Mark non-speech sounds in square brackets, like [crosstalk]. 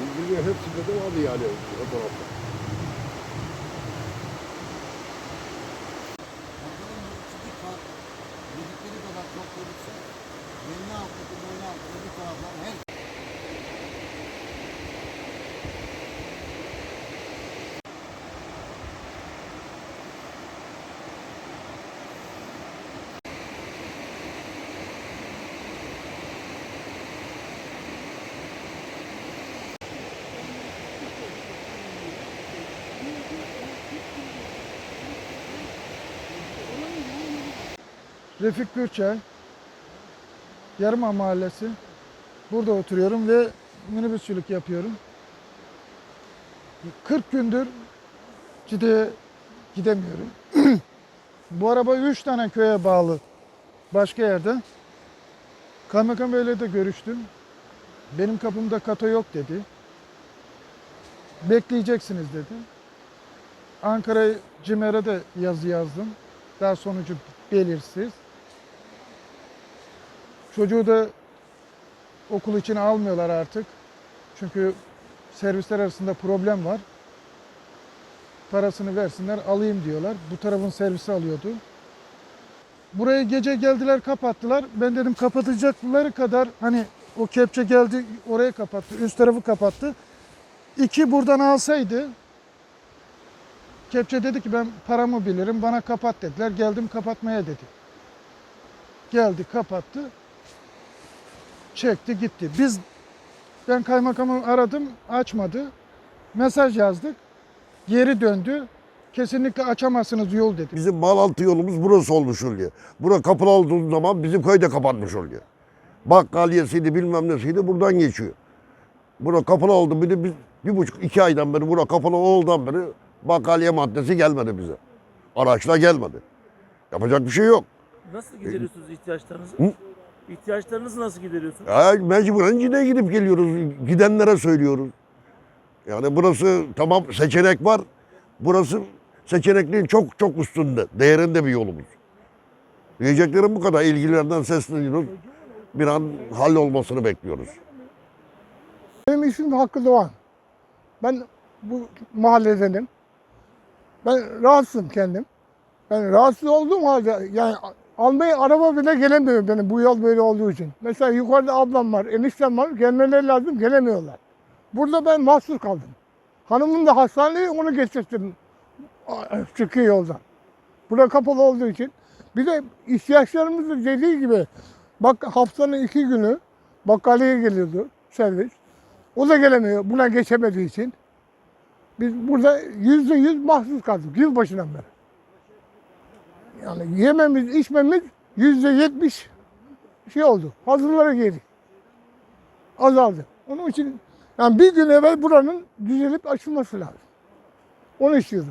İlgili hepsinde de vardı yani fotoğrafta. Yedikleri kadar çok verirse belli altındaki böyle altındaki taraflar her Refik Gürçay, Yarıma Mahallesi. Burada oturuyorum ve minibüsçülük yapıyorum. 40 gündür Cide'ye gidemiyorum. [clears throat] Bu araba 3 tane köye bağlı başka yerde. Kaymakam Bey'le de görüştüm. Benim kapımda kato yok dedi. Bekleyeceksiniz dedi. Ankara CİMER'e de yazı yazdım. Daha sonucu belirsiz. Çocuğu da okul için almıyorlar artık. Çünkü servisler arasında problem var. Parasını versinler alayım diyorlar. Bu tarafın servisi alıyordu. Buraya gece geldiler kapattılar. Ben dedim kapatacakları kadar hani o kepçe geldi oraya kapattı. Üst tarafı kapattı. İki buradan alsaydı Kepçe dedi ki ben paramı bilirim bana kapat dediler. Geldim kapatmaya dedi. Geldi kapattı. Çekti gitti. Biz ben kaymakamı aradım açmadı. Mesaj yazdık. Geri döndü. Kesinlikle açamazsınız yol dedi. Bizim bağlantı yolumuz burası olmuş oluyor. Bura kapalı olduğu zaman bizim köy de kapatmış oluyor. Bakkaliyesiydi bilmem nesiydi buradan geçiyor. Bura kapalı oldu. Bir de biz bir buçuk iki aydan beri bura kapalı olduğundan beri bakkaliye maddesi gelmedi bize. Araçla gelmedi. Yapacak bir şey yok. Nasıl gideriyorsunuz ihtiyaçlarınızı? Hı? İhtiyaçlarınızı nasıl gideriyorsunuz? Ya mecburen yine gidip geliyoruz. Gidenlere söylüyoruz. Yani burası tamam seçenek var. Burası seçenekliğin çok çok üstünde. Değerinde bir yolumuz. Diyeceklerim bu kadar. İlgililerden sesleniyoruz. Bir an hallolmasını bekliyoruz. Benim ismim Hakkı Doğan. Ben bu mahalledenim. Ben rahatsızım kendim. Ben rahatsız olduğum halde yani almaya araba bile gelemiyor benim bu yol böyle olduğu için. Mesela yukarıda ablam var, eniştem var. Gelmeleri lazım, gelemiyorlar. Burada ben mahsur kaldım. Hanımım da hastaneye onu getirttim. Çıkıyor yoldan. Burada kapalı olduğu için. Bir de ihtiyaçlarımız dediği gibi bak haftanın iki günü bakkaliye geliyordu servis. O da gelemiyor buna geçemediği için. Biz burada yüzde yüz mahsus kaldık yılbaşından beri. Yani yememiz, içmemiz yüzde yetmiş şey oldu. Hazırlara girdik. Azaldı. Onun için yani bir gün evvel buranın düzelip açılması lazım. Onu istiyoruz.